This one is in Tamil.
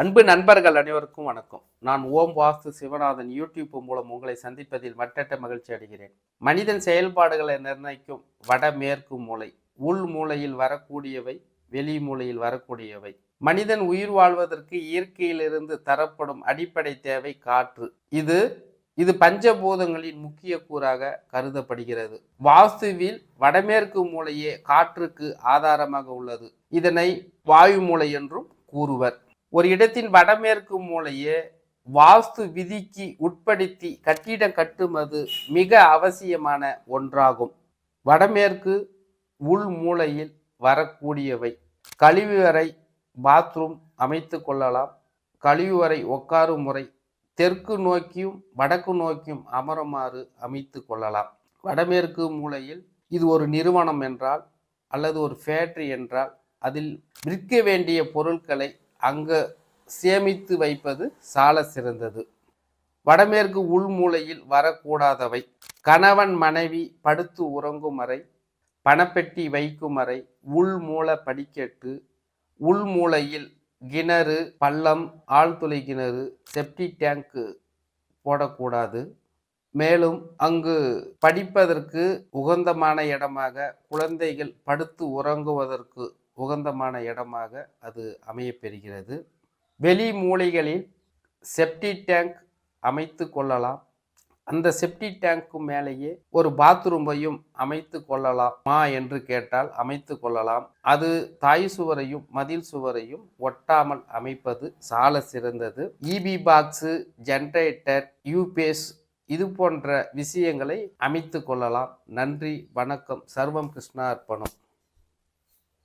அன்பு நண்பர்கள் அனைவருக்கும் வணக்கம். நான் ஓம் வாஸ்து சிவநாதன். யூடியூப் மூலம் உங்களை சந்திப்பதில் மட்டற்ற மகிழ்ச்சி அடைகிறேன். மனிதன் செயல்பாடுகளை நிர்ணயிக்கும் வடமேற்கு மூலை உள் மூலையில் வரக்கூடியவை வெளி மூலையில் வரக்கூடியவை. மனிதன் உயிர் வாழ்வதற்கு இயற்கையிலிருந்து தரப்படும் அடிப்படை தேவை காற்று. இது இது பஞ்சபூதங்களின் முக்கிய கூறாக கருதப்படுகிறது. வாஸ்துவில் வடமேற்கு மூலையே காற்றுக்கு ஆதாரமாக உள்ளது. இதனை வாயு மூலை என்றும் கூறுவர். ஒரு இடத்தின் வடமேற்கு மூலையே வாஸ்து விதிக்கு உட்படுத்தி கட்டிடம் கட்டுவது மிக அவசியமான ஒன்றாகும். வடமேற்கு உள் மூலையில் வரக்கூடியவை. கழிவறை பாத்ரூம் அமைத்து கொள்ளலாம். கழிவறை உட்காரும் முறை தெற்கு நோக்கியும் வடக்கு நோக்கியும் அமருமாறு அமைத்து கொள்ளலாம். வடமேற்கு மூலையில் இது ஒரு நிறுவனம் என்றால் அல்லது ஒரு ஃபேக்டரி என்றால் அதில் விற்க வேண்டிய பொருட்களை அங்கு சேமித்து வைப்பது சால சிறந்தது. வடமேற்கு உள்மூலையில் வரக்கூடாதவை. கணவன் மனைவி படுத்து உறங்கும் அறை பணப்பெட்டி வைக்கும் அறை உள்மூல படிக்கட்டு உள்மூலையில் கிணறு பள்ளம் ஆழ்துளை கிணறு செப்டி டேங்க்கு போடக்கூடாது. மேலும் அங்கு படிப்பதற்கு உகந்தமான இடமாக குழந்தைகள் படுத்து உறங்குவதற்கு உகந்தமான இடமாக அது அமையப்பெறுகிறது. வெளி மூலைகளில் செப்டி டேங்க் அமைத்து கொள்ளலாம். அந்த செப்டி டேங்க்கு மேலேயே ஒரு பாத்ரூமையும் அமைத்து கொள்ளலாமா. என்று கேட்டால் அமைத்து கொள்ளலாம். அது தாய் சுவரையும் மதில் சுவரையும் ஒட்டாமல் அமைப்பது சால சிறந்தது. இபி பாக்ஸு ஜென்ரேட்டர் யூபிஎஸ் இது போன்ற விஷயங்களை அமைத்து கொள்ளலாம். நன்றி வணக்கம். சர்வம் கிருஷ்ணா அர்ப்பணம்